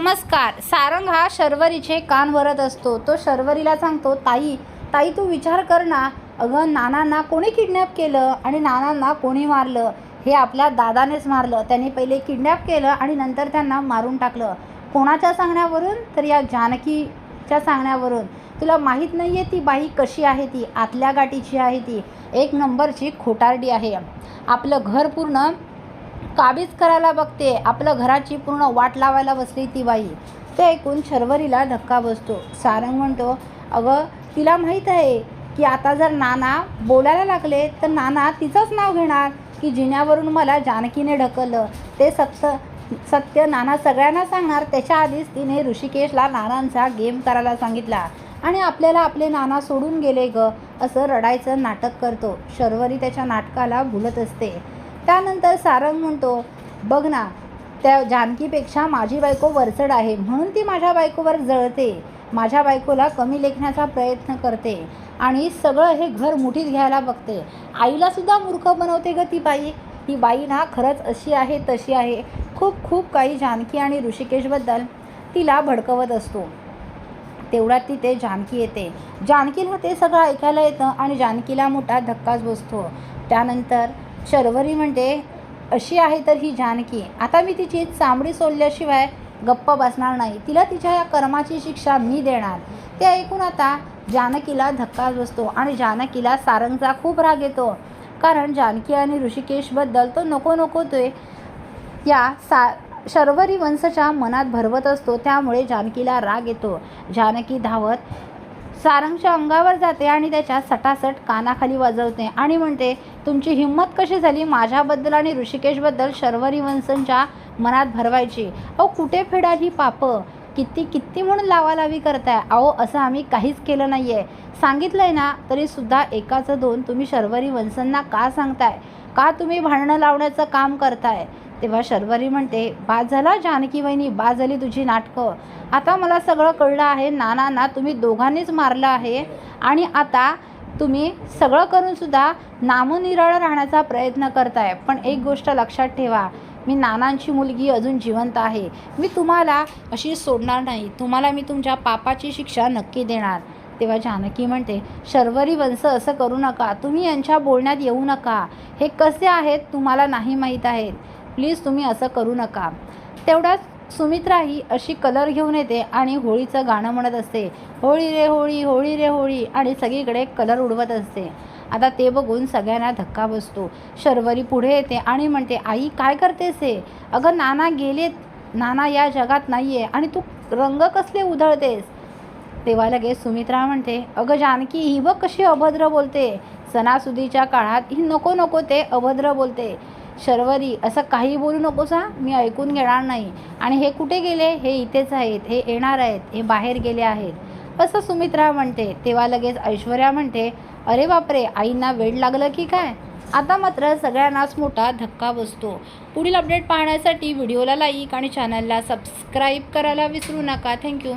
नमस्कार. सारंग हा शर्वरीचे कान वरत असतो. तो शर्वरीला सांगतो ताई ताई तू विचार कर ना. अगं नानांना कोणी किडनॅप केलं आणि नानांना कोणी मारलं? हे आपल्या दादानेच मारलं. त्याने पहिले किडनॅप केलं आणि नंतर त्यांना मारून टाकलं. कोणाच्या सांगण्यावरून? तर या जानकीच्या सांगण्यावरून. तुला माहीत नाही आहे ती बाई कशी आहे ती? आतल्या गाठीची आहे ती. एक नंबरची खोटारडी आहे. आपलं घर पूर्ण काबीज करायला बघते. आपलं घराची पूर्ण वाट लावायला बसली ती बाई. ते ऐकून शर्वरीला धक्का बसतो. सारंग म्हणतो अगं तिला माहीत आहे की आता जर नाना बोलायला लागले तर नाना तिचंच नाव घेणार. की जिन्यावरून मला जानकीने ढकललं. ते सत्य सत्य नाना सगळ्यांना सांगणार. त्याच्या आधीच तिने ऋषिकेशला नानांचा गेम करायला सांगितला. आणि आपल्याला आपले नाना सोडून गेले ग. असं रडायचं नाटक करतो. शर्वरी त्याच्या नाटकाला भुलत असते. त्यानंतर सारंग म्हणतो बघ ना त्या जानकीपेक्षा माझी बायको वरचढ आहे म्हणून ती माझ्या बायकोवर जळते. माझ्या बायकोला कमी लेखण्याचा प्रयत्न करते आणि सगळं हे घर मुठीत घ्यायला बघते. आईलासुद्धा मूर्ख बनवते ग ती बाई. ती बाई ना खरंच अशी आहे तशी आहे. खूप खूप काही जानकी आणि ऋषिकेशबद्दल तिला भडकवत असतो. तेवढ्यात तिथे जानकी येते. जानकीला ते सगळं ऐकायला येतं आणि जानकीला मोठा धक्काच बसतो. त्यानंतर शर्वरी म्हणते अशी आहे तर ही जानकी. आता मी तिची चामडी सोडल्याशिवाय गप्प बसणार नाही. तिला तिच्या या कर्माची शिक्षा मी देणार. ते ऐकून आता जानकीला धक्काच बसतो आणि जानकीला सारंगचा खूप राग येतो. कारण जानकी आणि ऋषिकेशबद्दल तो नको नको ते या सा शर्वरी वंशच्या मनात भरवत असतो. त्यामुळे जानकीला राग येतो. जानकी धावत सारंगच्या अंगावर जाते आणि त्याच्या सटासट कानाखाली वाजवते आणि म्हणते तुमची हिंमत कशी झाली माझ्याबद्दल आणि ऋषिकेशबद्दल शर्वरी वंशंच्या मनात भरवायची? अहो कुठे फेडाल ही पापं? किती किती म्हणून लावालावी करताय? अहो असं आम्ही काहीच केलं नाही आहे सांगितलं आहे ना तरीसुद्धा एकाचं दोन तुम्ही शर्वरी वंशांना का सांगताय? का तुम्ही भांडणं लावण्याचं काम करताय? तेव्हा शर्वरी म्हणते बाद झाला जानकी वहिनी बाद झाली तुझी नाटकं. आता मला सगळं कळलं आहे नानांना तुम्ही दोघांनीच मारलं आहे. आणि आता तुम्ही सगळं करूनसुद्धा नामनिराळं राहण्याचा प्रयत्न करताय. पण एक गोष्ट लक्षात ठेवा मी नानांची मुलगी अजून जिवंत आहे. मी तुम्हाला अशी सोडणार नाही. तुम्हाला मी तुमच्या पापाची शिक्षा नक्की देणार. तेव्हा जानकी म्हणते शर्वरी वंश असं करू नका. तुम्ही यांच्या बोलण्यात येऊ नका. हे कसे आहेत तुम्हाला नाही माहीत आहेत. प्लीज तुम्ही असं करू नका. सुमित्रा ही अशी कलर घेऊन येते आणि होळीचं गाणं म्हणत असते. होळी रे होळी होळी रे होळी आणि सगळीकडे कलर उडवत असते. आता ते बघून सगळ्यांना धक्का बसतो. शर्वरी पुढे येते आणि म्हणते आई काय करतेस हे? अगं नाना गेलेत. नाना या जगात नाही आहे आणि तू रंग कसले उधळतेस? तेव्हा लगेच सुमित्रा म्हणते अगं जानकी ही बघ कशी अभद्र बोलते. सणासुदीच्या काळात ही नको नको ते अभद्र बोलते. शर्वरी असं काही बोलू नकोस हा मी ऐकून घेणार नाही. आणि हे कुठे गेले? हे इथेच आहेत हे येणार आहेत हे बाहेर गेले आहेत. असं सुमित्रा म्हणते तेव्हा लगेच ऐश्वर्या म्हणते अरे बापरे आईंना वेळ लागलं की काय? आता मात्र सगळ्यांनाच मोठा धक्का बसतो. पुढील अपडेट पाहण्यासाठी व्हिडिओला लाईक आणि चॅनलला सबस्क्राईब करायला विसरू नका. थँक्यू